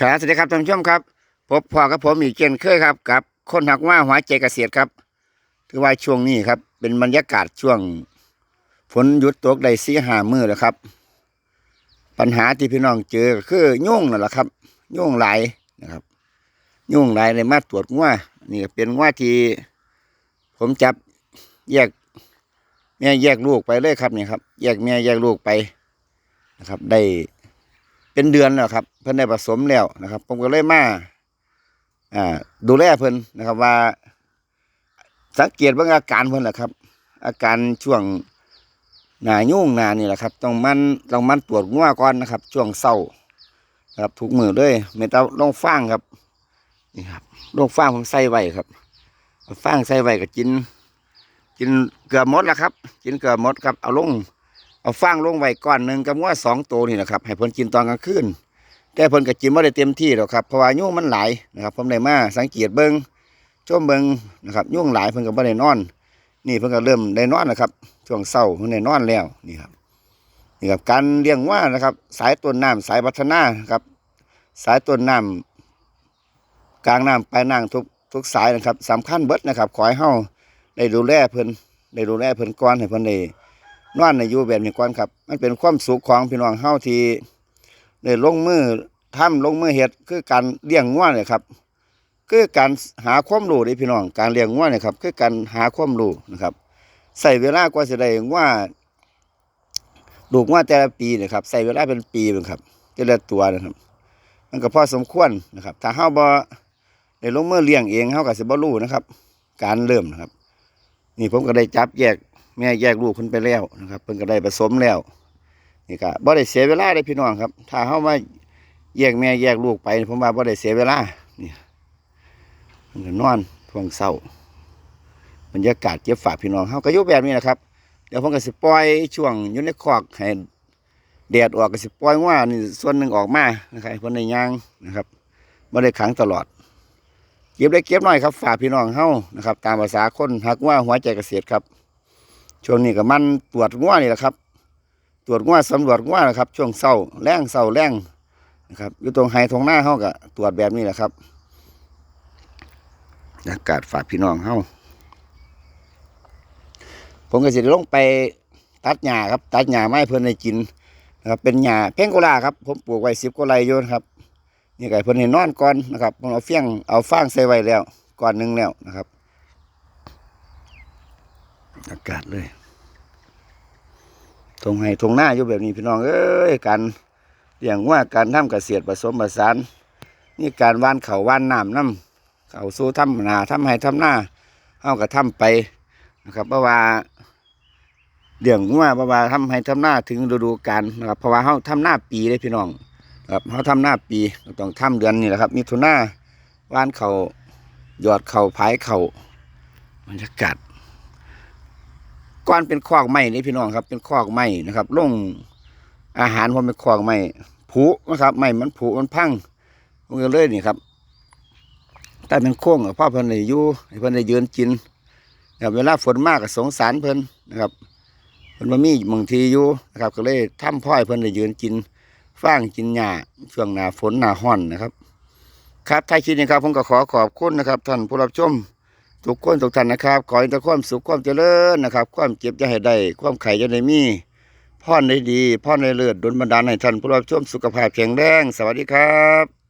ครับสวัสดีครับท่านผู้ชมครับ พบพ่อกับผมอีกเช่นเคยครับกับ คนหักว่าหัวใจเกษตรครับ ถือว่าช่วงนี้ครับ เป็นบรรยากาศช่วงฝนหยุดตกได้สีหามือแล้วครับ ปัญหาที่พี่น้องเจอก็คือยุ่งนั่นแหละครับยุ่งหลายนะครับ ยุ่งหลายเลยมาตรวจงัวนี่เป็นงัวที่ผมจับแยกแม่แยกลูกไปเลยครับนี่ครับ แยกแม่แยกลูกไปนะครับ ได้ เป็นเดือนแล้วครับ เพิ่นได้ผสมแล้วนะครับ ผมก็เลยมาอ่าดูแลเพิ่นนะครับว่า สังเกตเบิ่งอาการเพิ่นแหละครับ อาการช่วงหนายุ่งหนานี่แหละครับต้องมันต้องมันตรวจงัวก่อนนะครับ ช่วงเศร้าครับทุกมือเลยไม่ต้องลงฟางครับนี่ครับลงฟางผมใส่ไว้ครับฟางใส่ไว้ก็กิน กินเกือบมดแล้วครับ กินเกือบมดครับเอาลง เอาฟางลงไว้ก้อนหนึ่งกับง้อสองตัวนี่นะครับ ให้เพิ่นกินตอนกลางคืนแต่เพิ่นก็กินไม่ได้เต็มที่หรอกครับเพราะว่ายุ่งมันหลายนะครับผมได้มาสังเกตเบิ้งชมเบิ้งนะครับยุ่งหลายเพิ่นก็บ่ได้นอน นี่เพิ่นก็เริ่มได้นอนนะครับ ช่วงเช้าเพิ่นได้นอนแล้วนี่ครับนี่ครับการเลี้ยงว่านะครับ สายต้นน้ำสายพัฒนาครับ สายต้นน้ำกลางน้ำปลายน้ำทุกทุกสายนะครับสำคัญเบิดนะครับขอให้เฮาได้ดูแลเพิ่นได้ดูแลเพิ่นก่อนให้เพิ่นได้ นอนในอยู่แบบนี้ก่อนครับ มันเป็นความสุขของพี่น้องเฮาที่ได้ลงมือทำลงมือเฮ็ดคือการเลี้ยงงัวเนี่ยครับ คือการหาความรู้เด้พี่น้อง การเลี้ยงงัวเนี่ยครับคือการหาความรู้นะครับใส่เวลากว่าสิได้งัวลูกงัวแต่ละปีเนี่ยครับใส่เวลาเป็นปีเหมือนครับแต่ละตัวนะครับ มันก็พอสมควรนะครับ ถ้าเฮาบ่ได้ลงมือเลี้ยงเองเฮาก็สิบ่รู้นะครับ การเริ่มนะครับ นี่ผมก็ได้จับแยก แม่แยกลูกเพิ่นไปแล้วนะครับเพิ่นก็ได้ผสมแล้วนี่ก็บ่ได้เสียเวลาเลยพี่น้องครับ ถ้าเฮามาแยกแม่แยกลูกไปผมว่าบ่ได้เสียเวลานี่เพิ่นก็นอนช่วงเช้าบรรยากาศเก็บฝากพี่น้องเฮาก็ยู่แบบนี้นะครับ เดี๋ยวผมก็สิปล่อยช่วงยู่ในคอกให้แดดออกก็สิปล่อยว่านี่ส่วนหนึ่งออกมานะครับให้เพิ่นยางนะครับบ่ได้ขังตลอด เก็บได้เก็บหน่อยครับ ฝากพี่น้องเฮานะครับ ตามภาษาคนหักว่าหัวใจเกษตรครับ ช่วงนี้ก็มันตรวจง่วนี่แหละครับ ตรวจง่วสำรวจง่วนะครับ ช่วงเศร้าแรงเศร้าแรงนะครับอยู่ตรงไฮตรงหน้าเฮาก็ตรวจแบบนี้แหละครับอากาศฝากพี่น้องเฮาผมก็สิได้ลงไปตัดหญ้าครับ ตัดหญ้าไม้เพิ่อนให้กินนะครับเป็นหญ้าเพ่งโกลาครับ ผมปลูกไว้สิบกว่าไร่อยู่นครับนี่ก็ให้เพิ่อนให้นอนก่อนนะครับผมเอาเฟี้ยงเอาฟางใส่ไว้แล้วก่อนหนึ่งแล้วนะครับ อากาศเลยทงให้ทงหน้าอยู่แบบนี้พี่น้องเอ้ยการเลี้ยงว่าการทำเกษตรผสมผสานนี่การว่านเขาว่านน้ำน้ำเขาสู้ทำนาทำให้ทำหน้าเฮาก็ทำไปนะครับเพราะว่าเลี้ยงว่าเพราะว่าทำให้ทำหน้าถึงฤดูกาลนะครับเพราะว่าเฮาทำหน้าปีเลยพี่น้องครับเฮาทำหน้าปีต้องทำเดือนนี้แหละครับมิถุนาว่านเขาหยอดเขาผายเขาบรรยากาศ ก้อนเป็นคอกไม้นี่พี่น้องครับ เป็นคอกไม้นะครับลงอาหารผมเป็นคอกไม้ผุนะครับไม้มันผุมันพังมันก็เลยนี่ครับแต่เป็นโค้งกับพ่อเพิ่นเลยอยู่เพิ่นได้ยืนกินนะครับเวลาฝนมากก็สงสารเพิ่นนะครับเพิ่นมามีบางทีอยู่นะครับ ก็เลยทำพ่อยเพิ่นได้ยืนกินฟางกินหญ้าช่วงหน้าฝนหน้าห้อนนะครับ ครับท้ายคลิปนี้ครับผมก็ขอขอบคุณนะครับ ท่านผู้รับชม ทุกคนทุกท่านนะครับ ขอให้แต่ความสุขความเจริญนะครับ ความเจ็บจะให้ได้ ความไข่จะได้มีพ่อนได้ดีพ่อนได้เลิศดลบันดาลให้ท่านผู้รับชมสุขภาพแข็งแรง สวัสดีครับ